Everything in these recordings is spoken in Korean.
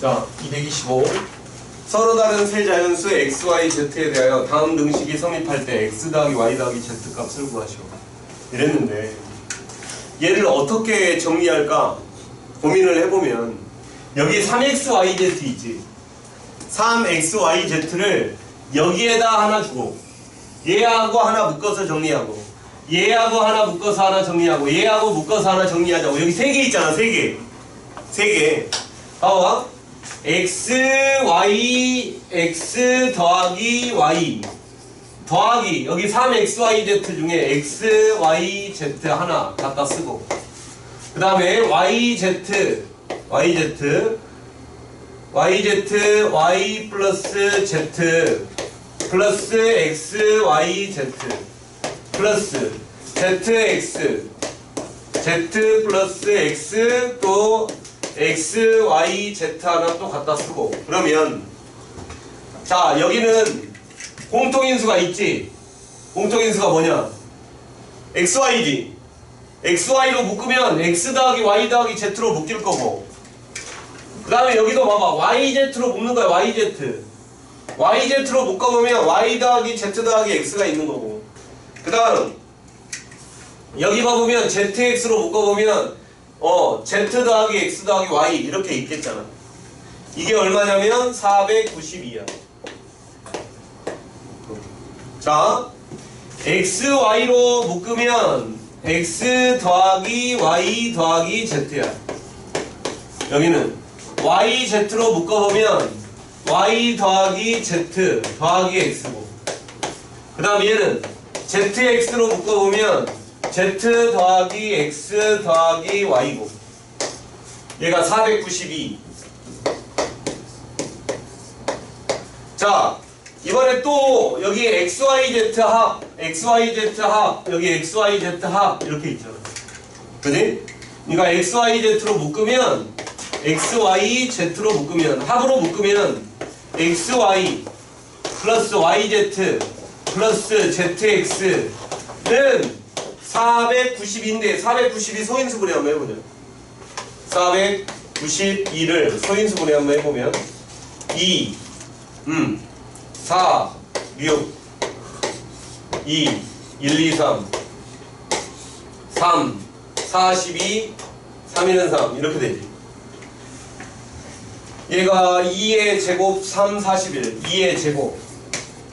자, 225. 서로 다른 세 자연수 x, y, z에 대하여 다음 등식이 성립할 때 x 더하기 y 더하기 z 값을 구하시오. 이랬는데 얘를 어떻게 정리할까 고민을 해보면 여기 3xyz 있지. 3xyz를 여기에다 하나 주고 얘하고 하나 묶어서 정리하고 얘하고 하나 묶어서 하나 정리하고 얘하고 묶어서 하나 정리하자고 여기 세 개 있잖아 세 개. 세 개. 봐봐. X, y, x 더하기 y. 더하기 여기 3xyz 중에 x, y, z 하나 갖다 쓰고. 그 다음에 yz, yz, yz, y 플러스 z 플러스 x, y, z 플러스 zx z 플러스 x 또 x, y, z 하나 또 갖다 쓰고. 그러면 자 여기는 공통인수가 있지? 공통인수가 뭐냐? Xy지 xy로 묶으면 x 더하기 y 더하기 z로 묶일 거고. 그 다음에 여기도 봐봐. Yz로 묶는 거야 yz yz로 묶어보면 y 더하기 z 더하기 x가 있는 거고. 그 다음 여기 봐보면 zx로 묶어보면 어 z 더하기 x 더하기 y 이렇게 있겠잖아. 이게 얼마냐면 492야. 자 x, y로 묶으면 x 더하기 y 더하기 z야. 여기는 y, z로 묶어보면 y 더하기 z 더하기 x고. 그 다음 얘는 zx로 묶어보면 z 더하기 x 더하기 y고 얘가 492. 자 이번에 또 여기 xyz 합 xyz 합 여기 xyz 합 이렇게 있잖아 그지? 그러니까 xyz로 묶으면 xyz로 묶으면 합으로 묶으면 xy 플러스 yz 플러스 zx는 492인데 492 소인수분해 한번 해보자 492를 소인수분해 한번 해보면 2 음, 4 6 2 1 2 3 3 42 3 1은 3 이렇게 되지. 얘가 2의 제곱 3 41 2의 제곱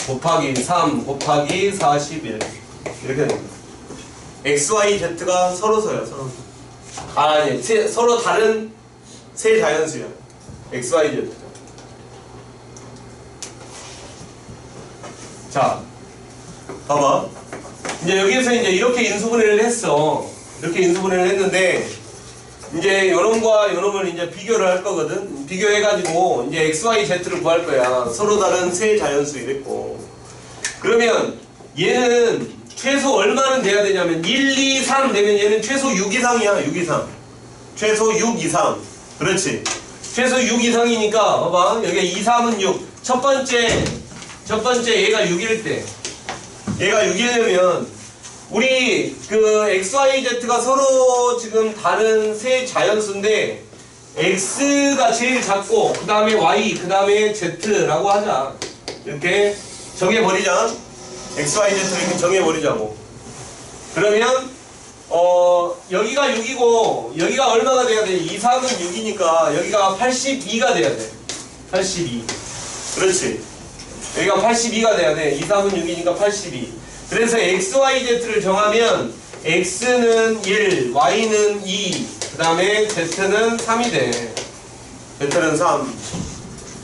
곱하기 3 곱하기 41 이렇게 됩니다 XY, Z가 서로서요 서로 아, 아니 세- 서로 다른 세 자연수야 XY, Z 자 봐봐 이제 여기에서 이제 이렇게 인수분해를 했어 이렇게 인수분해를 했는데 이제 요놈과 요놈을 이제 비교를 할 거거든. 비교해가지고 이제 x, y, z를 구할 거야. 서로 다른 세 자연수 이랬고. 그러면 얘는 최소 얼마는 돼야 되냐면 1, 2, 3 되면 얘는 최소 6 이상이야. 6 이상. 최소 6 이상. 그렇지. 최소 6 이상이니까 봐봐. 여기 2, 3은 6. 첫 번째 첫 번째 얘가 6일 때 얘가 6이려면 우리 그 XYZ가 서로 지금 다른 세 자연수인데 X가 제일 작고 그 다음에 Y 그 다음에 Z라고 하자 이렇게 정해버리자 XYZ 이렇게 정해버리자고. 그러면 어 여기가 6이고 여기가 얼마가 돼야 돼? 2, 3은 6이니까 여기가 82가 돼야 돼. 82 그렇지. 여기가 82가 돼야 돼. 2, 3은 6이니까 82 그래서 XYZ를 정하면 X는 1, Y는 2, 그 다음에 Z는 3이 돼. Z는 3.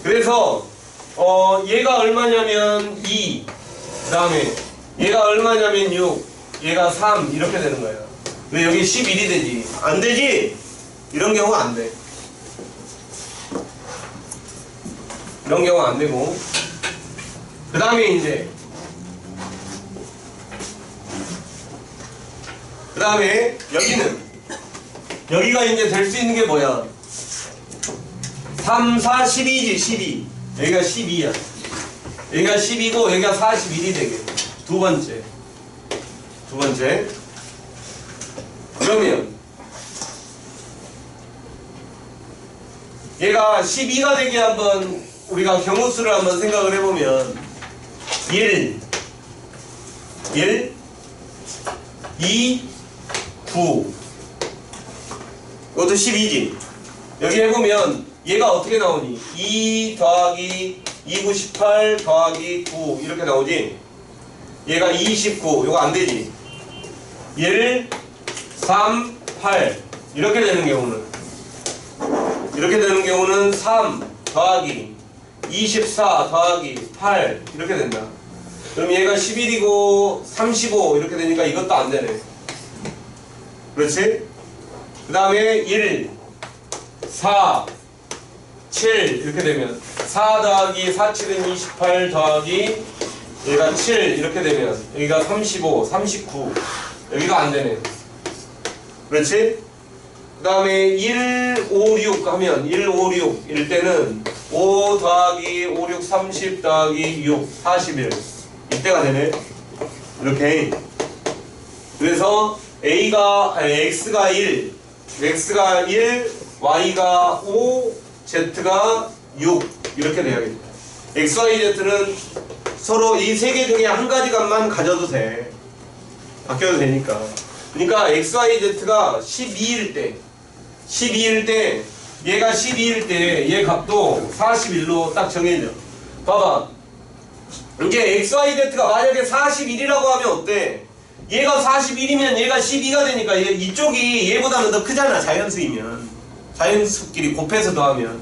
그래서, 어, 얘가 얼마냐면 2, 그 다음에 얘가 얼마냐면 6, 얘가 3, 이렇게 되는 거야. 왜 여기 11이 되지? 안 되지? 이런 경우 안 돼. 이런 경우 안 되고. 그 다음에 이제, 그 다음에 여기는 여기가 이제 될 수 있는 게 뭐야 3, 4, 12지 12 여기가 12야 여기가 10이고 여기가 41이 되게 두 번째. 두 번째. 그러면 얘가 12가 되게 한번 우리가 경우수를 한번 생각을 해보면 1 1 2 9 이것도 12지. 여기 해보면 얘가 어떻게 나오니? 2 더하기 2 9 18 더하기 9 이렇게 나오지? 얘가 29 이거 안 되지? 얘를 3 8 이렇게 되는 경우는? 이렇게 되는 경우는 3 더하기 24 더하기 8 이렇게 된다. 그럼 얘가 11이고 35 이렇게 되니까 이것도 안 되네. 그렇지? 그 다음에 1, 4, 7 이렇게 되면 4 더하기 4, 7은 28 더하기 얘가 7 이렇게 되면 여기가 35, 39 여기가 안 되네. 그렇지? 그 다음에 1, 5, 6 하면 1, 5, 6 일 때는 5 더하기 5, 6, 30 더하기 6, 41 이때가 되네. 이렇게. 그래서 A가 아니 X가 1 X가 1 Y가 5 Z가 6 이렇게 돼야겠다. X, Y, Z는 서로 이 세 개 중에 한 가지 값만 가져도 돼. 바뀌어도 되니까. 그러니까 X, Y, Z가 12일 때. 12일 때 얘가 12일 때 얘 값도 41로 딱 정해져. 봐봐. 이게 XYZ가 만약에 41이라고 하면 어때? 얘가 41이면 얘가 12가 되니까 얘, 이쪽이 얘보다는 더 크잖아 자연수이면 자연수끼리 곱해서 더하면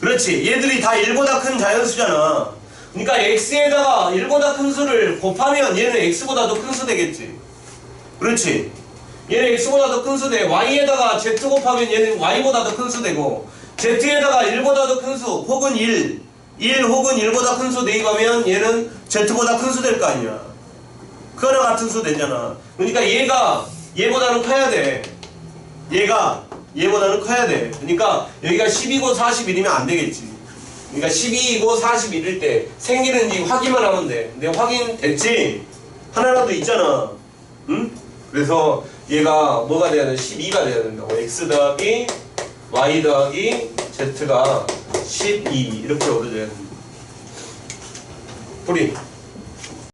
그렇지 얘들이 다 1보다 큰 자연수잖아 그러니까 X에다가 1보다 큰 수를 곱하면 얘는 X보다 더 큰 수 되겠지 그렇지 얘는 X보다 더 큰 수 돼. Y에다가 Z 곱하면 얘는 Y보다 더 큰 수 되고 Z에다가 1보다 더 큰 수 혹은 1 1 혹은 1보다 큰 수 대입하면 얘는 Z보다 큰 수 될 거 아니야. 그거랑 같은 수 되잖아. 그러니까 얘가 얘보다는 커야 돼. 얘가 얘보다는 커야 돼. 그러니까 여기가 10이고 41이면 안 되겠지. 그러니까 12이고 41일 때 생기는지 확인만 하면 돼. 근데 확인 됐지? 하나라도 있잖아. 응? 그래서 얘가 뭐가 돼야 돼? 12가 돼야 된다고. x 더하기 y 더하기 z가 12 이렇게 얻어져야 된다. 풀이.